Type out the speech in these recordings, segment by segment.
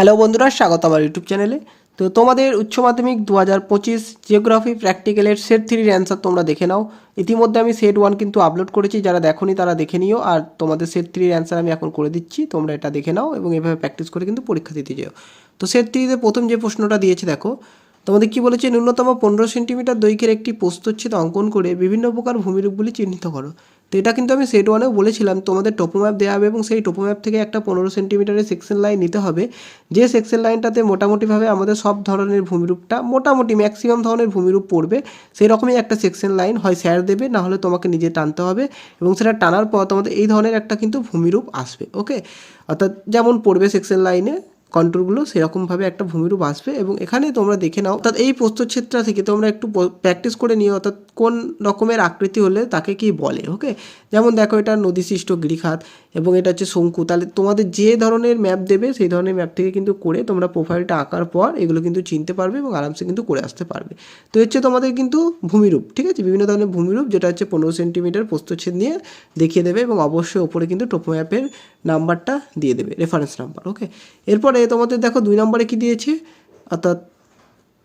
Hello বন্ধুরা, স্বাগত আমার ইউটিউব চ্যানেলে। তো তোমাদের উচ্চ মাধ্যমিক দু হাজার পঁচিশ জিওগ্রাফি প্র্যাকটিক্যালের সেট থ্রির অ্যান্সার তোমরা দেখে নাও। ইতিমধ্যে আমি সেট ওয়ান কিন্তু আপলোড করেছি, যারা দেখোনি তারা দেখে নিও। আর তোমাদের সেট থ্রির অ্যান্সার আমি এখন করে দিচ্ছি, তোমরা এটা দেখে নাও এবং এভাবে প্র্যাকটিস করে কিন্তু পরীক্ষা দিতে যেও। তো সেট থ্রিতে প্রথম যে প্রশ্নটা দিয়েছে, দেখো, তোমাদের কি বলেছে, ন্যূনতম পনেরো সেন্টিমিটার দৈর্ঘ্যের একটি প্রস্তচ্ছেদ অঙ্কন করে বিভিন্ন প্রকার ভূমিরূপগুলি চিহ্নিত করো। তো এটা কিন্তু আমি সেট ওয়ানেও বলেছিলাম, তোমাদের টোপো ম্যাপ দেওয়া হবে এবং সেই টোপো ম্যাপ থেকে একটা পনেরো সেন্টিমিটারের সেকশন লাইন নিতে হবে। যে সেকশন লাইনটাতে মোটামুটিভাবে আমাদের সব ধরনের ভূমিরূপটা, মোটামুটি ম্যাক্সিমাম ধরনের ভূমিরূপ পড়বে সেই রকমই একটা সেকশন লাইন হয় স্যার দেবে না হলে তোমাকে নিজে টানতে হবে এবং সেটা টানার পর তোমাদের এই ধরনের একটা কিন্তু ভূমিরূপ আসবে ওকে অর্থাৎ যেমন পড়বে সেকশন লাইনে কন্ট্রোলগুলো সেরকমভাবে একটা ভূমিরূপ আসবে এবং এখানে তোমরা দেখে নাও। অর্থাৎ এই প্রস্তচ্ছেদটা থেকে তোমরা একটু প্র্যাকটিস করে নিও, অর্থাৎ কোন রকমের আকৃতি হলে তাকে কি বলে ওকে যেমন দেখো এটা নদীসৃষ্ট গিরিখাত এবং এটা হচ্ছে শঙ্কু। তাহলে তোমাদের যে ধরনের ম্যাপ দেবে সেই ধরনের ম্যাপ থেকে কিন্তু করে তোমরা প্রোফাইলটা আঁকার পর এগুলো কিন্তু চিনতে পারবে এবং আরামসে কিন্তু করে আসতে পারবে। তো হচ্ছে তোমাদের কিন্তু ভূমিরূপ, ঠিক আছে? বিভিন্ন ধরনের ভূমিরূপ যেটা হচ্ছে পনেরো সেন্টিমিটার প্রস্তচ্ছেদ নিয়ে দেখিয়ে দেবে এবং অবশ্যই ওপরে কিন্তু টোপো ম্যাপের নাম্বারটা দিয়ে দেবে রেফারেন্স নাম্বার ওকে এরপরে তোমাদের দেখো দুই নম্বরে কি দিয়েছে? অর্থাৎ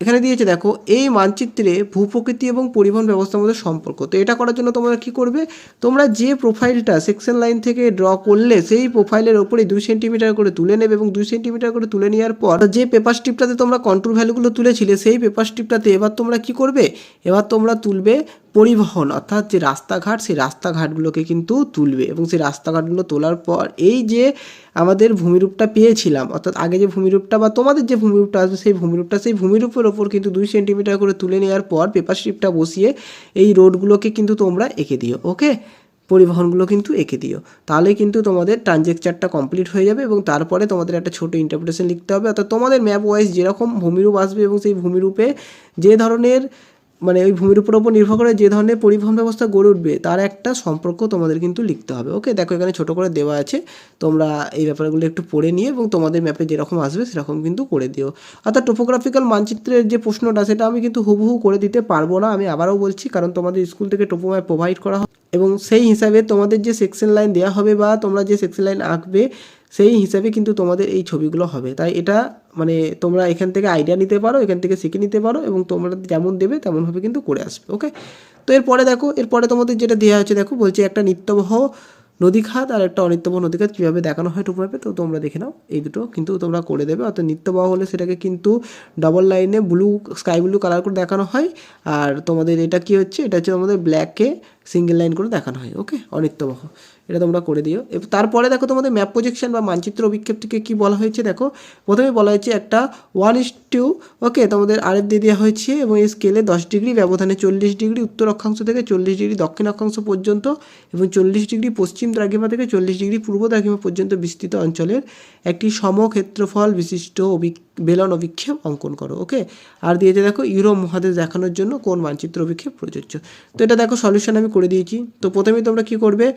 এখানে দিয়েছে, দেখো, এই মানচিত্রে ভূপ্রকৃতি এবং পরিবহন ব্যবস্থার মধ্যে সম্পর্ক। তো এটা করার জন্য তোমরা কি করবে? তোমরা যে প্রোফাইলটা সেকশন লাইন থেকে ড্র করলে, সেই প্রোফাইলের ওপরে দুই সেন্টিমিটার করে তুলে নেবে এবং দুই সেন্টিমিটার করে তুলে নেওয়ার পর, যে পেপার স্ট্রিপটাতে তোমরা কন্ট্রোল ভ্যালুগুলো তুলেছিলে, সেই পেপার স্ট্রিপটাতে এবার তোমরা কি করবে? এবার তোমরা তুলবে পরিবহন, অর্থাৎ যে রাস্তাঘাট, সেই রাস্তাঘাটগুলোকে কিন্তু তুলবে এবং সেই রাস্তাঘাটগুলো তোলার পর এই যে আমাদের ভূমিরূপটা পেয়েছিলাম, অর্থাৎ আগে যে ভূমিরূপটা বা তোমাদের যে ভূমিরূপটা আসবে সেই ভূমিরূপটা, সেই ভূমিরূপের ওপর কিন্তু দুই সেন্টিমিটার করে তুলে নেওয়ার পর পেপার স্ট্রিপটা বসিয়ে এই রোডগুলোকে কিন্তু তোমরা এঁকে দিও ওকে পরিবহনগুলো কিন্তু এঁকে দিও। তাহলে কিন্তু তোমাদের ট্রানজেকচারটা কমপ্লিট হয়ে যাবে এবং তারপরে তোমাদের একটা ছোট ইন্টারপ্রিটেশন লিখতে হবে। অর্থাৎ তোমাদের ম্যাপ ওয়াইজ যেরকম ভূমিরূপ আসবে এবং সেই ভূমিরূপে যে ধরনের মানে ওই ভূমির উপর ওপর নির্ভর করে যে ধরনের পরিবহন ব্যবস্থা গড়ে উঠবে, তার একটা সম্পর্ক তোমাদের কিন্তু লিখতে হবে। ওকে দেখো এখানে ছোট করে দেওয়া আছে, তোমরা এই ব্যাপারগুলো একটু পড়ে নিয়ে এবং তোমাদের ম্যাপে যেরকম আসবে সেরকম কিন্তু করে দিও। অর্থাৎ টোপোগ্রাফিক্যাল মানচিত্রের যে প্রশ্নটা, সেটা আমি কিন্তু হুবহু করে দিতে পারব না, আমি আবারও বলছি, কারণ তোমাদের স্কুল থেকে টোপো ম্যাপ প্রোভাইড করা হয় এবং সেই হিসাবে তোমাদের যে সেকশন লাইন দেওয়া হবে বা তোমরা যে সেকশন লাইন আঁকবে, সেই হিসাবে কিন্তু তোমাদের এই ছবিগুলো হবে। তাই এটা মানে তোমরা এখান থেকে আইডিয়া নিতে পারো, এখান থেকে শিখে নিতে পারো এবং তোমরা যেমন দেবে তেমনভাবে কিন্তু করে আসবে ওকে তো এরপরে দেখো, এরপরে তোমাদের যেটা দেওয়া হচ্ছে দেখো, বলছে একটা নিত্যবহ নদী খাত আর একটা অনিত্যবহ নদী খাত কীভাবে দেখানো হয় টুকরাপে, তো তোমরা দেখে নাও এই দুটো। কিন্তু তোমরা করে দেবে। অর্থাৎ নিত্যবাহ হলে সেটাকে কিন্তু ডবল লাইনে ব্লু স্কাই ব্লু কালার করে দেখানো হয়। আর তোমাদের এটা কি হচ্ছে? এটা হচ্ছে আমাদের ব্ল্যাকে সিঙ্গেল লাইন করে দেখানো হয় ওকে অনিত্যবহ। এটা তোমরা করে দিও। তারপরে দেখো তোমাদের ম্যাপ প্রজেকশন বা মানচিত্র অভিক্ষেপ থেকে কী বলা হয়েছে, দেখো। প্রথমে বলা হয়েছে একটা ওয়ান ইস টু ওকে তোমাদের আরেফ দিয়ে দেওয়া হয়েছে এবং এই স্কেলে দশ ডিগ্রি, ব্যবধানে চল্লিশ ডিগ্রি, উত্তর অক্ষাংশ থেকে চল্লিশ ডিগ্রি, দক্ষিণ অক্ষাংশ পর্যন্ত এবং চল্লিশ ডিগ্রি, পশ্চিম দ্রাঘিমা থেকে চল্লিশ ডিগ্রি, পূর্ব দ্রাঘিমা পর্যন্ত বিস্তৃত অঞ্চলের একটি সমক্ষেত্রফল বিশিষ্ট অভিক, বেলন অভিক্ষেপ অঙ্কন করো ওকে আর দিয়েছে দেখো ইউরোপ মহাদেশ দেখানোর জন্য কোন মানচিত্র অভিক্ষেপ প্রযোজ্য। তো এটা দেখো সলিউশন আমি করে দিয়েছি। তো প্রথমেই তোমরা কী করবে?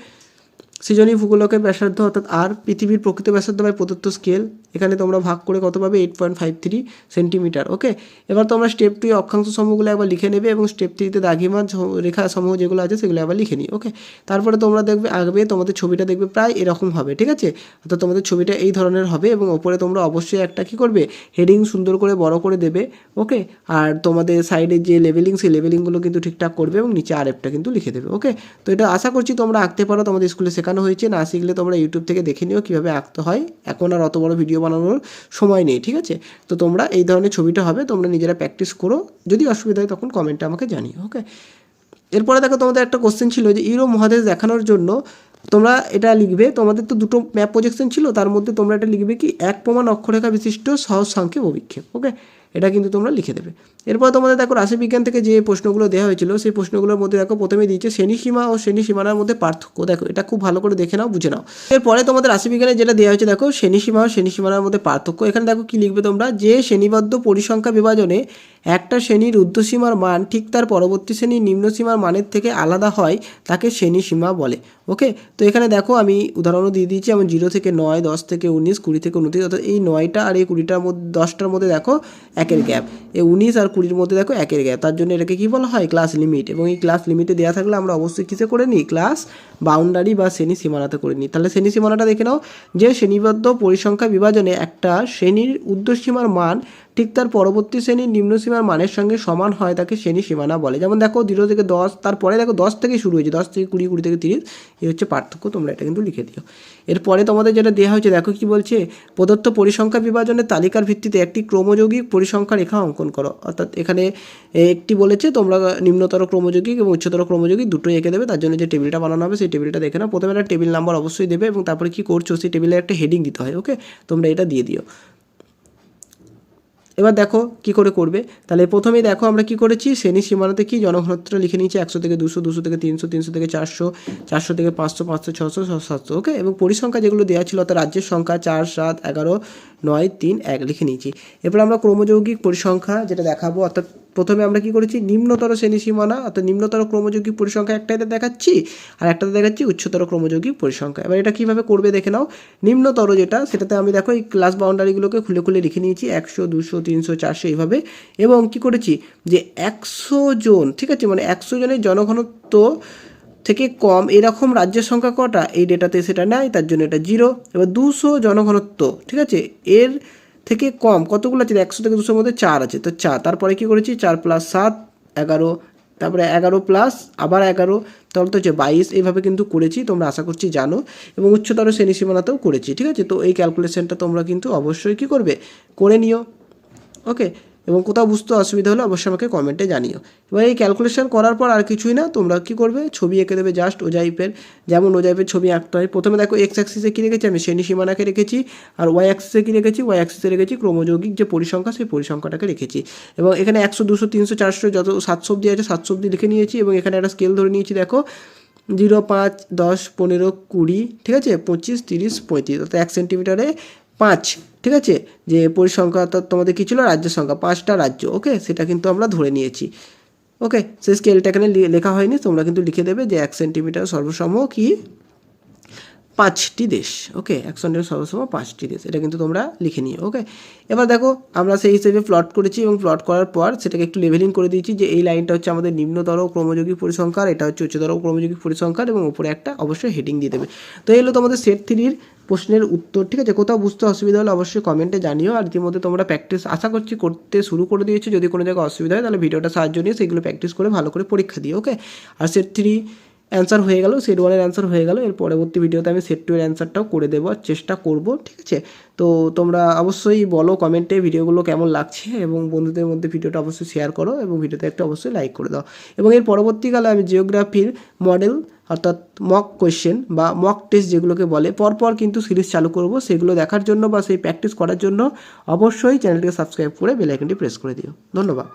সৃজনী ভূগোলকের ব্যাসার্ধ অর্থাৎ আর পৃথিবীর প্রকৃত ব্যাসার্ধ বাই প্রদত্ত স্কেল এখানে তোমরা ভাগ করে কত পাবে? Eight point five three centimetre okay এবার তোমরা স্টেপ টু অক্ষাংশ সমূহগুলো একবার লিখে নেবে এবং স্টেপ থ্রিতে দাগিমা রেখা সমূহ যেগুলো আছে সেগুলো একবার লিখে নিই ওকে তারপরে তোমরা দেখবে আঁকবে, তোমাদের ছবিটা দেখবে প্রায় এরকম হবে, ঠিক আছে? অর্থাৎ তোমাদের ছবিটা এই ধরনের হবে এবং ওপরে তোমরা অবশ্যই একটা কী করবে? হেডিং সুন্দর করে বড় করে দেবে ওকে আর তোমাদের সাইডের যে লেভেলিং সেই লেভেলিংগুলো কিন্তু ঠিকঠাক করবে এবং নিচে আরেপটা কিন্তু লিখে দেবে ওকে তো এটা আশা করছি তোমরা আঁকতে পারো, তোমাদের স্কুলে শেখানো হয়েছে, না শিখলে তোমরা ইউটিউব থেকে দেখে নিও কীভাবে আঁকতে হয়। এখন আর অত বড় ভিডিও বানানোর সময় নেই, ঠিক আছে? তো তোমরা এই ধরনের ছবিটা হবে, তোমরা নিজেরা প্র্যাকটিস করো। যদি অসুবিধা হয় তখন কমেন্টে আমাকে জানিও ওকে এরপরে দেখো তোমাদের একটা কোশ্চেন ছিল যে ইউরো মহাদেশ দেখানোর জন্য তোমরা এটা লিখবে, তোমাদের তো দুটো ম্যাপ প্রজেকশন ছিল, তার মধ্যে তোমরা এটা লিখবে কি, এক প্রমাণ অক্ষরেখা বিশিষ্ট সহজ সংক্ষেপ অভিক্ষেপ ওকে এটা কিন্তু তোমরা লিখে দেবে। এরপর তোমাদের দেখো রাশিবিজ্ঞান থেকে যে প্রশ্নগুলো দেওয়া হয়েছিল, সেই প্রশ্নগুলোর মধ্যে দেখো প্রথমে দিয়েছে শ্রেণীসীমা ও শ্রেণি সীমানার মধ্যে পার্থক্য। দেখো, এটা খুব ভালো করে দেখে নাও, বুঝে নাও। এরপরে তোমাদের রাশিবিজ্ঞানে যেটা দেওয়া হয়েছে, দেখো শ্রেণীসীমা ও শ্রেণি সীমানার মধ্যে পার্থক্য। এখানে দেখো কি লিখবে তোমরা? যে শ্রেণীবদ্ধ পরিসংখ্যা বিভাজনে একটা শ্রেণির ঊর্ধ্বসীমার মান ঠিক তার পরবর্তী শ্রেণির নিম্নসীমার মানের থেকে আলাদা হয়, তাকে শ্রেণি সীমা বলে। ওকে? তো এখানে দেখো আমি উদাহরণও দিয়ে দিয়েছি, যেমন জিরো থেকে নয়, দশ থেকে উনিশ, কুড়ি থেকে উনত্রিশ অর্থাৎ এই নয়টা আর এই কুড়িটার মধ্যে, দশটার মধ্যে দেখো একের গ্যাপ। এই উনিশ আর কুড়ির মধ্যে দেখো একের গ্যাপ। তার জন্য এটাকে কী বলা হয়? ক্লাস লিমিট এবং এই ক্লাস লিমিটে দেওয়া থাকলে আমরা অবশ্যই কিসে করে নিই? ক্লাস বাউন্ডারি বা শ্রেণি সীমানাতে করে নিই। তাহলে শ্রেণি সীমানাটা দেখে নাও। যে শ্রেণীবদ্ধ পরিসংখ্যা বিভাজনে একটা শ্রেণির ঊর্ধ্বসীমার মান ঠিক তার পরবর্তী শ্রেণির নিম্নসীমার মানের সঙ্গে সমান হয় তাকে শ্রেণি সীমানা বলে। যেমন দেখো জিরো থেকে দশ, তারপরে দেখো দশ থেকে শুরু হয়েছে, দশ থেকে কুড়ি কুড়ি থেকে তিরিশ, এই হচ্ছে পার্থক্য, তোমরা এটা কিন্তু লিখে দিও। এরপরে তোমাদের যেটা দেওয়া হয়েছে, দেখো কি বলছে, প্রদত্ত পরিসংখ্যা বিভাজনের তালিকার ভিত্তিতে একটি ক্রমযৌগিক পরিসংখ্যা রেখা অঙ্কন করো। অর্থাৎ এখানে একটি বলেছে, তোমরা নিম্নতর ক্রমযৌগিক এবং উচ্চতর ক্রমযৌগিক দুটোই এঁকে দেবে, তার জন্য যে টেবিলটা বানানো হবে, সেই টেবিলটা দেখে নাও। প্রথমে একটা টেবিল নাম্বার অবশ্যই দেবে এবং তারপরে কি করছ, সেই টেবিলে একটা হেডিং দিতে হয় ওকে তোমরা এটা দিয়ে দিও। এবার দেখো কি করে করবে। তাহলে প্রথমেই দেখো আমরা কি করেছি, শ্রেণি সীমানাতে কি জনঘনত্ব লিখে নিয়েছি, একশো থেকে দুশো দুশো থেকে তিনশো তিনশো থেকে চারশো চারশো থেকে পাঁচশো পাঁচশো, ছশো সাতশো ওকে এবং পরিসংখ্যা যেগুলো দেওয়া ছিল অর্থাৎ রাজ্যের সংখ্যা চার, সাত, এগারো, নয়, তিন, এক লিখে নিয়েছি। এরপর আমরা ক্রমযৌগিক পরিসংখ্যা যেটা দেখাবো, অর্থাৎ প্রথমে আমরা কি করেছি? নিম্নতর শ্রেণি সীমানা, অর্থাৎ নিম্নতর ক্রমযৌগিক পরিসংখ্যা একটাতে দেখাচ্ছি, আর একটাতে দেখাচ্ছি উচ্চতর ক্রমযৌগিক পরিসংখ্যা। এবার এটা কীভাবে করবে দেখে নাও। নিম্নতর যেটা, সেটাতে আমি দেখো এই ক্লাস বাউন্ডারিগুলোকে খুলে খুলে লিখে নিয়েছি, একশো, দুশো, তিনশো, চারশো এইভাবে। এবং কি করেছি? যে একশো জন, ঠিক আছে? মানে একশো জনের জনঘনত্ব থেকে কম এরকম রাজ্যের সংখ্যা কটা? এই ডেটাতে সেটা নেয় তার জন্য এটা জিরো এবার দুশো জনঘনত্ব, ঠিক আছে? এর থেকে কম, কতগুলো আছে? একশো থেকে দুশোর মধ্যে চার আছে। তো চার, তারপরে কী করেছি? চার প্লাস সাত, এগারো, তারপরে এগারো প্লাস আবার এগারো, তাহলে তো হচ্ছে বাইশ, এইভাবে কিন্তু করেছি, তোমরা আশা করছি জানো, এবং উচ্চতর শ্রেণি সীমানাতেও করেছি, ঠিক আছে? তো এই ক্যালকুলেশনটা তোমরা কিন্তু অবশ্যই কী করবে? করে নিও। ওকে এবং কোথাও বুঝতে অসুবিধা হলে অবশ্যই আমাকে কমেন্টে জানিও। এবার এই ক্যালকুলেশন করার পর আর কিছুই না, তোমরা কি করবে? ছবি এঁকে দেবে জাস্ট ওজাইপের যেমন ওজাইপের ছবি আঁকতে হয়। প্রথমে দেখো এক্স অ্যাক্সিসে কী রেখেছি? আমি শ্রেণি সীমানাকে রেখেছি আর ওয়াই অ্যাক্সিসে কী রেখেছি? ওয়াই অ্যাক্সিসে রেখেছি ক্রমযৌগিক যে পরিসংখ্যা, সেই পরিসংখ্যাটাকে রেখেছি। এবং এখানে একশো, দুশো, তিনশো, চারশো যত সাতশো অব্দি আছে সাতশো অব্দি লিখে নিয়েছি এবং এখানে একটা স্কেল ধরে নিয়েছি, দেখো। জিরো, পাঁচ, দশ, পনেরো, কুড়ি, ঠিক আছে? পঁচিশ, তিরিশ, পঁয়ত্রিশ। অর্থাৎ এক সেন্টিমিটারে পাঁচ, ঠিক আছে? যে পরিসংখ্যা তোমাদের কী ছিল? রাজ্য সংখ্যা, পাঁচটা রাজ্য, ওকে? সেটা কিন্তু আমরা ধরে নিয়েছি, ওকে? সেই স্কেলটা এখানে লেখা হয়নি, তোমরা কিন্তু লিখে দেবে যে এক সেন্টিমিটার সর্বসম কি? পাঁচটি দেশ ওকে এক সেন্টিমিটার সর্বসম পাঁচটি দেশ, এটা কিন্তু তোমরা লিখে নিও ওকে এবার দেখো, আমরা সেই হিসেবে প্লট করেছি এবং প্লট করার পর সেটাকে একটু লেভেলিং করে দিয়েছি যে এই লাইনটা হচ্ছে আমাদের নিম্নতর ক্রমযৌগিক পরিসংখ্যার এটা হচ্ছে উচ্চতর ক্রমযৌগিক পরিসংখ্যার এবং উপরে একটা অবশ্যই হেডিং দিয়ে দেবে। তো এই হলো তোমাদের সেট থ্রির প্রশ্নের উত্তর, ঠিক আছে? কোথাও বুঝতে অসুবিধা হলে অবশ্যই কমেন্টে জানিও। আর ইতিমধ্যে তোমরা প্র্যাকটিস আশা করছি করতে শুরু করে দিয়েছ। যদি কোনো জায়গায় অসুবিধা হয় তাহলে ভিডিওটা সাহায্য নিয়ে সেগুলো প্র্যাকটিস করে ভালো করে পরীক্ষা দিও ওকে আর সেট থ্রি অ্যান্সার হয়ে গেল সেট ওয়ানের অ্যান্সার হয়ে গেল। এর পরবর্তী ভিডিওতে আমি সেট টু এর অ্যান্সারটাও করে দেওয়ার চেষ্টা করব, ঠিক আছে? তো তোমরা অবশ্যই বলো কমেন্টে ভিডিওগুলো কেমন লাগছে, এবং বন্ধুদের মধ্যে ভিডিওটা অবশ্যই শেয়ার করো, এবং ভিডিওতে একটা অবশ্যই লাইক করে দাও। এবং এর পরবর্তীকালে আমি জিওগ্রাফির মডেল অর্থাৎ মক কোয়েশ্চেন বা মক টেস্ট যেগুলোকে বলে, পরপর কিন্তু সিরিজ চালু করব। সেগুলো দেখার জন্য বা সেই প্র্যাকটিস করার জন্য অবশ্যই চ্যানেলটিকে সাবস্ক্রাইব করে বেল আইকনটি প্রেস করে দিও। ধন্যবাদ।